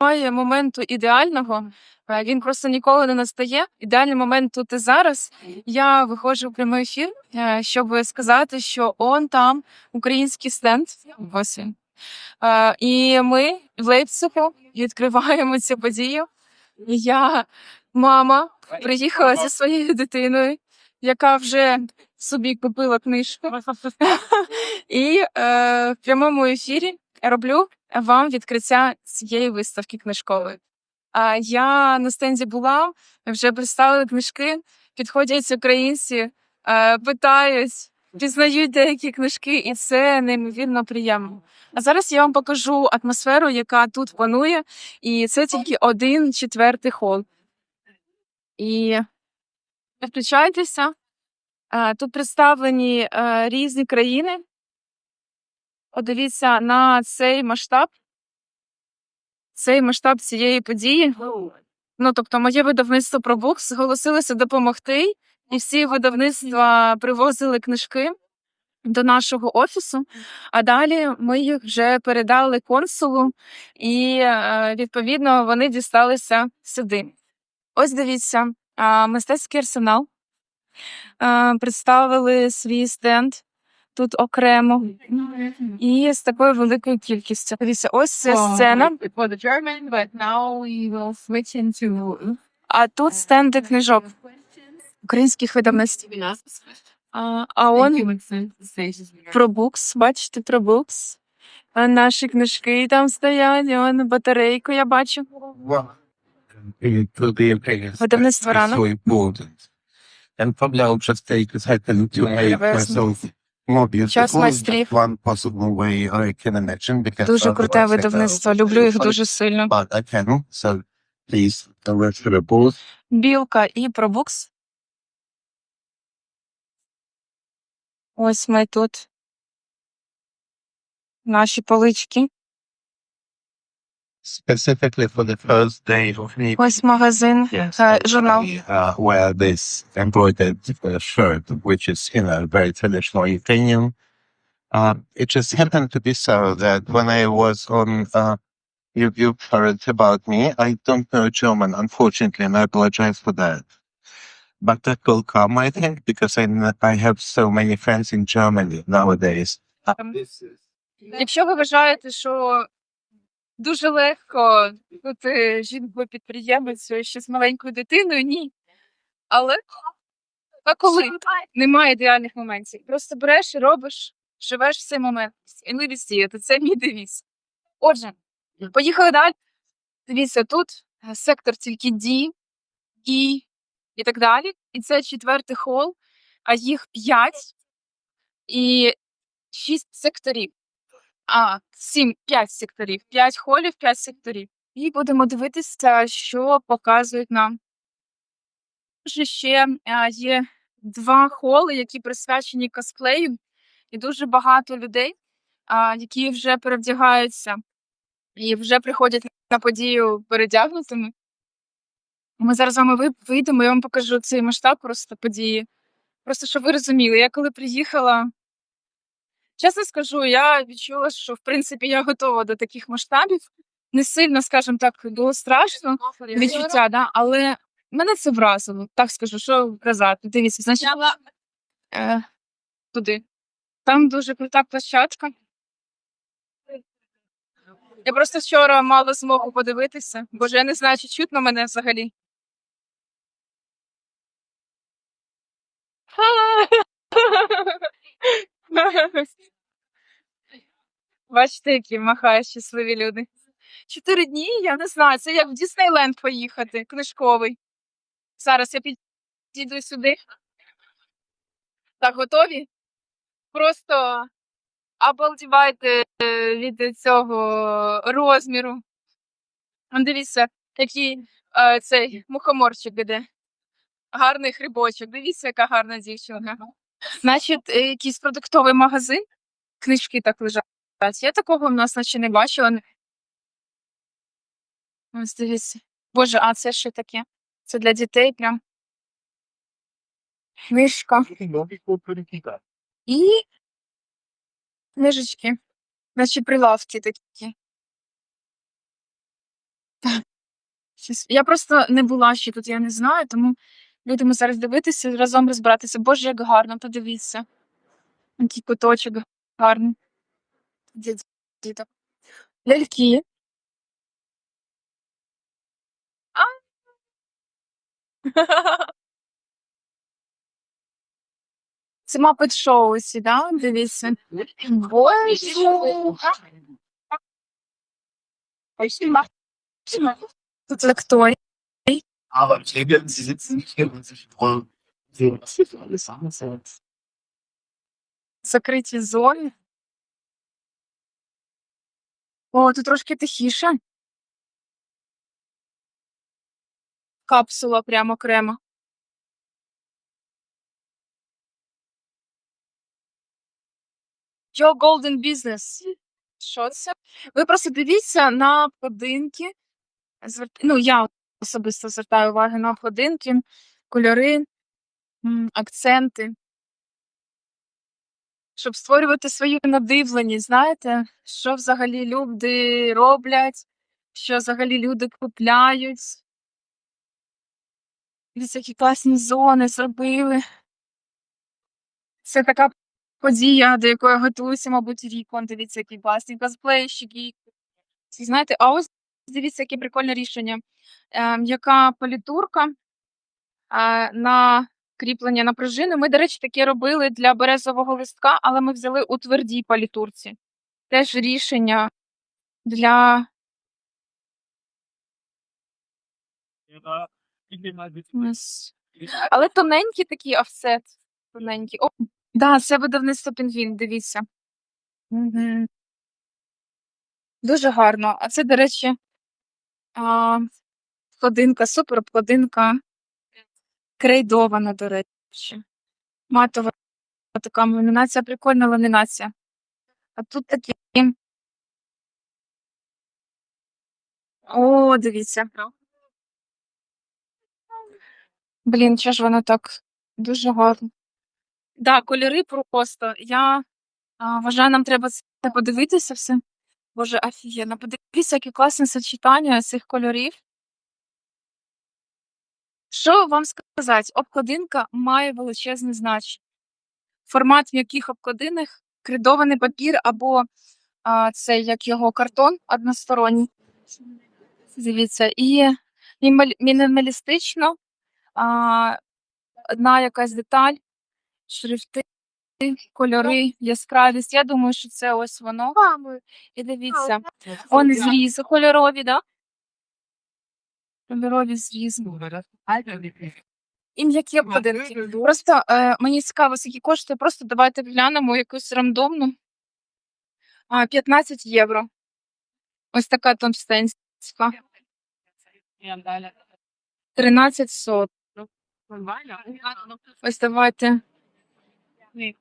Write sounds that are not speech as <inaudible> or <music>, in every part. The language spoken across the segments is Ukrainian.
немає моменту ідеального. Він просто ніколи не настає. Ідеальний момент тут і зараз. Я виходжу в прямий ефір, е, щоб сказати, що он там український стенд. Ось він. Е, І ми в Лейпцигу відкриваємо цю подію. Я, мама, приїхала зі своєю дитиною, яка вже собі купила книжку. <laughs> І е, в прямому ефірі роблю вам відкриття цієї виставки книжкової. А я на стенді була, вже представили книжки, підходять українці, е, питають, пізнають деякі книжки, і це неймовірно приємно. А зараз я вам покажу атмосферу, яка тут панує, і це тільки один четвертий хол. І включайтеся. Е, Тут представлені е, різні країни. Подивіться на цей масштаб, цей масштаб цієї події. Ну, тобто, моє видавництво Пробукс зголосилося допомогти, і всі видавництва привозили книжки до нашого офісу. А далі ми їх вже передали консулу, і е, відповідно вони дісталися сюди. Ось дивіться, мистецький арсенал. Е, Представили свій стенд тут окремо і з такою великою кількістю. Дивіться, ось це сцена. А тут стенди книжок українських видавництв. А, а он про букс. Бачите, про букс. А наші книжки там стоять, і он батарейку я бачу. Видавництво рано. And probably I'll just take a second to make myself. Час майстрів. Дуже круте видавництво. Люблю їх дуже сильно. Білка і пробукс. Ось ми тут. Наші полички. Specifically for the first day of the Ось магазин, Yes, е, I журнал. uh, wear this embroidered uh, shirt, which is, you know, very traditional Ukrainian. Uh, it just happened to be so that when I was on uh, YouTube heard about me, I don't know German, unfortunately, and I apologize for that. But that will come, I think, because I, kn- I have so many friends in Germany nowadays. Якщо ви вважаєте, що дуже легко бути жінкою підприємицею ще з маленькою дитиною, ні. Але а коли немає ідеальних моментів, просто береш і робиш, живеш в цей момент. І не відсіяти. Це мій девіз. Отже, поїхали далі. Дивіться, тут е, сектор тільки D, І і так далі. І це четвертий хол, а їх п'ять і шість секторів. А, сім, п'ять секторів, п'ять холів, п'ять секторів. І будемо дивитися, що показують нам. Також ще є два холи, які присвячені косплею, і дуже багато людей, які вже перевдягаються і вже приходять на подію передягнутими. Ми зараз з вами вийдемо, я вам покажу цей масштаб просто події. Просто щоб ви розуміли, я коли приїхала, чесно скажу, я відчула, що в принципі я готова до таких масштабів. Не сильно, скажімо так, було страшно відчуття, да? але мене це вразило. Так скажу, що казати. Дивіться, значить, е, туди. Там дуже крута площадка. Я просто вчора мала змогу подивитися, бо ж я не знаю, чи чутно мене взагалі. <laughs> <laughs> Бачите, які махають щасливі люди. Чотири дні, я не знаю, це як в Діснейленд поїхати, книжковий. Зараз я підійду сюди. Так, готові? Просто обалдівайте е, від цього розміру. Дивіться, який е, цей мухоморчик іде. Гарний грибочок. Дивіться, яка гарна дівчинка. Значить, е, якийсь продуктовий магазин, книжки так лежать. Я такого в нас наче не бачила. Ось дивіться. Боже, а це що таке? Це для дітей прям. Книжка. І книжечки. Значить, прилавки такі. Я просто не була ще тут, я не знаю, тому будемо зараз дивитися, разом розбиратися. Боже, як гарно, подивіться. Який куточок гарний. Діток. Ляльки. Це мапет шоу ці, да? Дивіться. Боже. Тут лекторій. Alles anders als. закриті зони. О, тут трошки тихіше. Капсула прямо окремо. Your Golden Business. Ви просто дивіться на. Звер- Ну, я особисто звертаю увагу на обкладинки, кольори, акценти щоб створювати свою надивленість, знаєте, що взагалі люди роблять, що взагалі люди купляють. Які класні зони зробили. Це така подія, до якої готуюся, мабуть, рік. Вон, дивіться, які класні косплейщики. Знаєте, а ось дивіться, яке прикольне рішення. Е, яка політурка е, на кріплення на пружини. Ми, до речі, таке робили для березового листка, але ми взяли у твердій палітурці. Теж рішення для. Але тоненькі такі офсет. Тоненькі. О, да, це видавництво пінгвін, дивіться. Мгм. Дуже гарно. А це, до речі, а, супер обкладинка. Крейдована, до речі. Матова така ламінація, прикольна ламінація. А тут такі. О, дивіться. Блін, що ж воно так дуже гарно. Да, кольори просто. Я а, вважаю, нам треба це подивитися все. Боже, офігенно. Подивіться, яке класне сочетання цих кольорів. Що вам сказати? Обкладинка має величезне значення. Формат м'яких обкладинок, кридований папір або а, це як його картон односторонній. Дивіться, і мінімалістично одна якась деталь, шрифти, кольори, яскравість. Я думаю, що це ось воно. І дивіться, он зрізи кольорові, да? Кольорові зрізи. І м'які обкладинки. Просто е, мені цікаво, скільки коштує. Просто давайте глянемо якусь рандомну. А, 15 євро. Ось така томстенська. 13 сот. Ось давайте.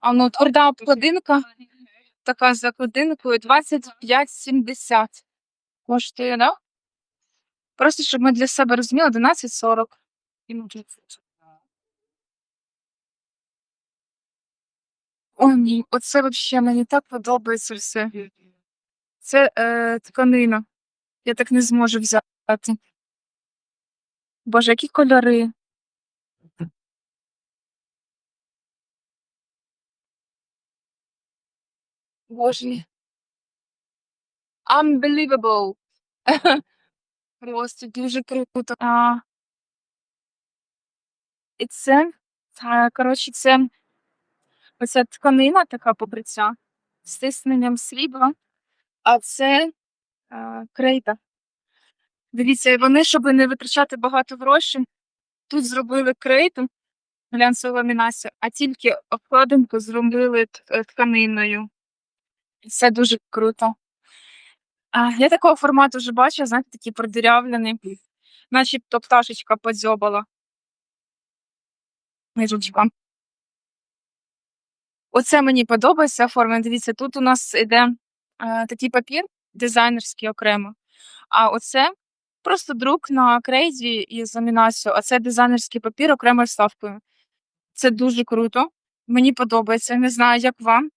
А ну, тверда обкладинка. Така з закладинкою 25,70. Коштує, да? Просто щоб ми для себе розуміли, 11,40. Ой, ні, оце взагалі мені так подобається все. Це е, тканина. Я так не зможу взяти. Боже, які кольори. Боже. Unbelievable. <laughs> Просто дуже круто. А, і це, та, коротше, це оця тканина така покриття з тисненням срібла, а це а, крейда. Дивіться, вони, щоб не витрачати багато грошей, тут зробили крейду, глянцеву ламінацію, а тільки обкладинку зробили е, тканиною. І Це дуже круто. А, я такого формату вже бачила, знаєте, такий продирявлений, начебто пташечка подзьобала. Мижечка. Оце мені подобається оформлення. Дивіться, тут у нас іде е, такий папір дизайнерський окремо. А оце просто друк на крейзі із ламінацією, а це дизайнерський папір окремою вставкою. Це дуже круто. Мені подобається. Не знаю, як вам.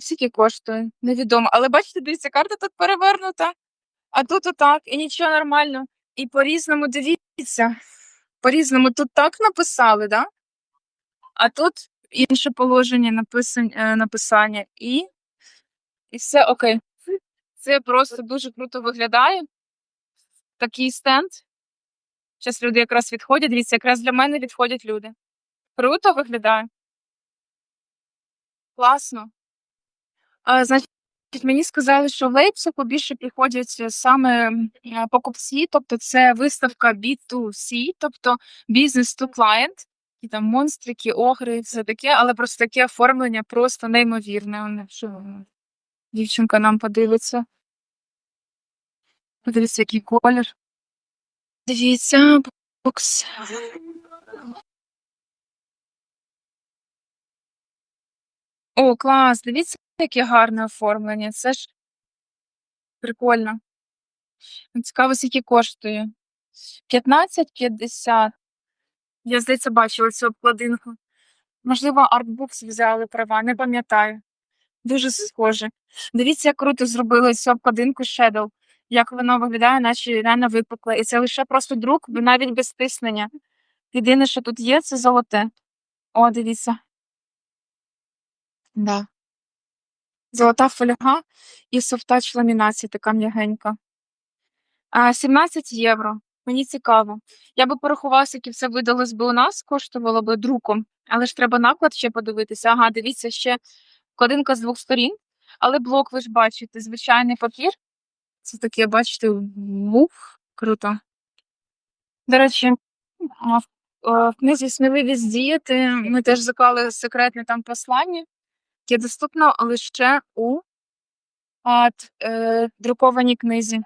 Скільки коштує? Невідомо. Але бачите, дивіться, карта тут перевернута. А тут отак, і нічого нормально. І по-різному дивіться. По-різному тут так написали, да? А тут інше положення е, написання. І... і все окей. Це просто дуже круто виглядає. Такий стенд. Зараз люди якраз відходять. Дивіться, якраз для мене відходять люди. Круто виглядає. Класно. Значить, мені сказали, що в Лейпцигу більше приходять е, саме е, покупці, тобто це виставка B2C, тобто business to client, і там монстрики, огри, все таке, але просто таке оформлення просто неймовірне. Що дівчинка нам подивиться. Подивіться, який колір. Дивіться, бокс. О, клас! Дивіться, яке гарне оформлення. Це ж прикольно. Цікаво, скільки коштує. 15,50. Я, здається, бачила цю обкладинку. Можливо, артбукс взяли права, не пам'ятаю. Дуже схоже. Дивіться, як круто зробили цю обкладинку Shadow. Як воно виглядає, наче реально випукле. І це лише просто друк, навіть без тиснення. Єдине, що тут є, це золоте. О, дивіться. Да. Золота фольга і софтач ламінація така м'ягенька. 17 євро. Мені цікаво. Я би порахувала, скільки все видалось би у нас, коштувало би друком, але ж треба наклад ще подивитися. Ага, дивіться, ще вкладинка з двох сторін, але блок ви ж бачите, звичайний папір. Це таке, бачите, мух. Круто. До речі, в книзі сміливість діяти. Ми теж заклали секретне там послання, яке доступно лише у а, т- е, друкованій книзі.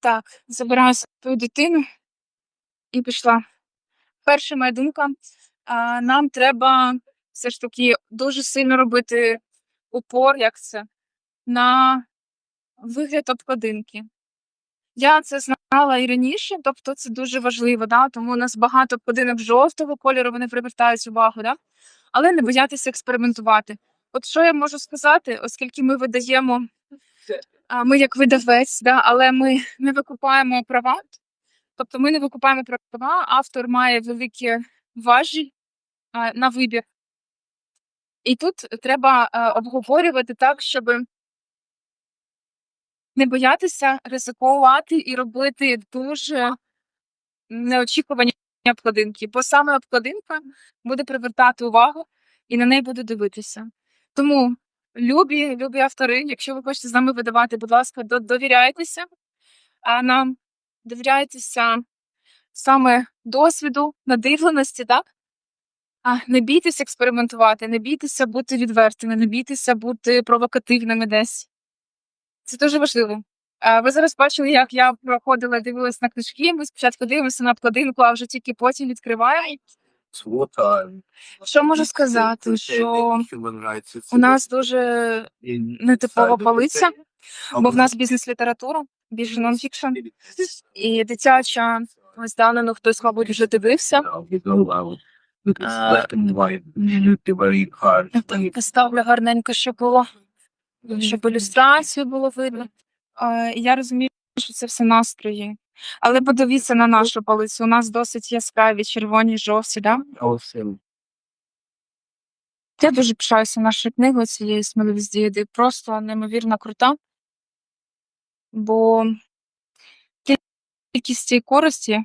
Так, забираю свою дитину і пішла. Перша моя думка, а, нам треба все ж таки дуже сильно робити упор, як це, на вигляд обкладинки. Я це знала і раніше, тобто це дуже важливо, да? тому у нас багато обкладинок жовтого кольору, вони привертають увагу, да? Але не боятися експериментувати. От що я можу сказати, оскільки ми видаємо, ми як видавець, да? але ми не викупаємо права, тобто ми не викупаємо права, автор має великі важі на вибір. І тут треба обговорювати так, щоб не боятися ризикувати і робити дуже неочікувані обкладинки, бо саме обкладинка буде привертати увагу і на неї буде дивитися. Тому любі, любі автори, якщо ви хочете з нами видавати, будь ласка, довіряйтеся а нам, довіряйтеся саме досвіду, надивленості, так? А не бійтеся експериментувати, не бійтеся бути відвертими, не бійтеся бути провокативними десь. Це дуже важливо. А, Ви зараз бачили, як я проходила, дивилась на книжки. Ми спочатку дивимося на обкладинку, а вже тільки потім відкриваємо. Що можу сказати? Що у нас дуже нетипова полиця, бо в нас бізнес-література, більше нонфікшн і дитяча. Ось давно хтось, мабуть, вже дивився. Поставлю гарненько, щоб було, щоб ілюстрацію було видно. Е, Я розумію, що це все настрої. Але подивіться на нашу полицю. У нас досить яскраві, червоні, жовті, да? Я дуже пишаюся нашою книгою цієї сміливість діяти. Просто неймовірно крута. Бо кількість цієї користі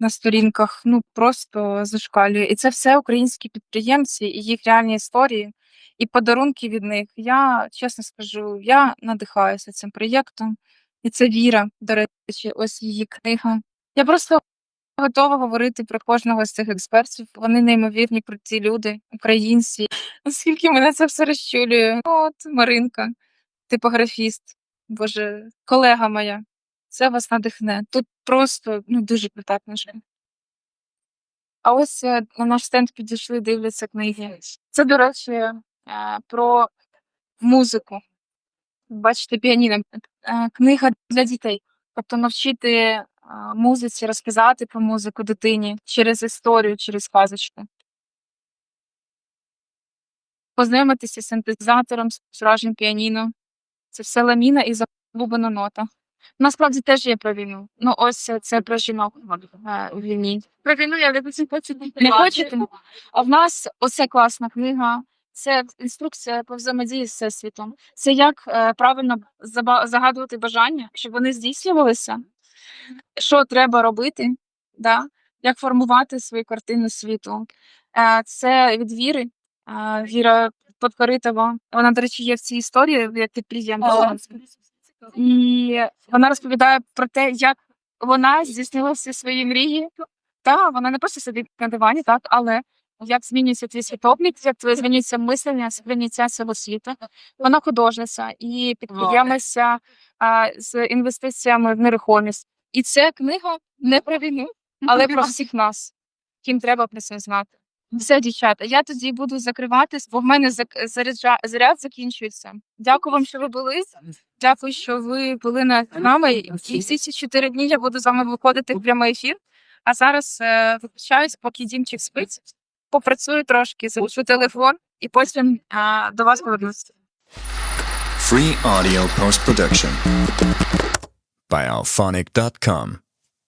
на сторінках ну просто зашкалює. І це все українські підприємці і їх реальні історії, і подарунки від них. Я чесно скажу, я надихаюся цим проєктом, і це віра, до речі, ось її книга. Я просто готова говорити про кожного з цих експертів. Вони неймовірні, круті люди, українці. Оскільки мене це все розчулює. От Маринка, типографіст, боже, колега моя. Це вас надихне. Тут просто ну, дуже крута книжка. А ось е, на наш стенд підійшли, дивляться книги. Це, до речі, про музику. Бачите, піаніно. Е, Книга для дітей. Тобто навчити музиці, розказати про музику дитині через історію, через казочку. Познайомитися з синтезатором, з справжнім піаніно. Це все ламіна і Бубина нота. Насправді теж є про війну. Ну, ось це про жінок е, у війні. Про війну я не хочу. Не хочете? А в нас оце класна книга. Це інструкція по взаємодії з всесвітом. Це як е, правильно загадувати бажання, щоб вони здійснювалися. Що треба робити, да? як формувати свою картину світу. Е, це від віри. Е, Віра Подкоритова. Вона, до речі, є в цій історії як підприємниця. І вона розповідає про те, як вона здійснила всі свої мрії. Та вона не просто сидить на дивані, так, але як змінюється твій світогляд, як твоє змінюється мислення, сприйняття світу. Вона художниця і підприємниця з інвестиціями в нерухомість. І ця книга не про війну, але про всіх нас, ким треба про це знати. Все, дівчата, я тоді буду закриватись, бо в мене заряд закінчується. Дякую вам, що ви були. Дякую, що ви були на з нами. І всі ці чотири дні я буду з вами виходити в прямий ефір. А зараз е, виключаюсь, поки Дімчик спить. Попрацюю трошки, залишу телефон і потім а, до вас повернуся. Free audio post production by.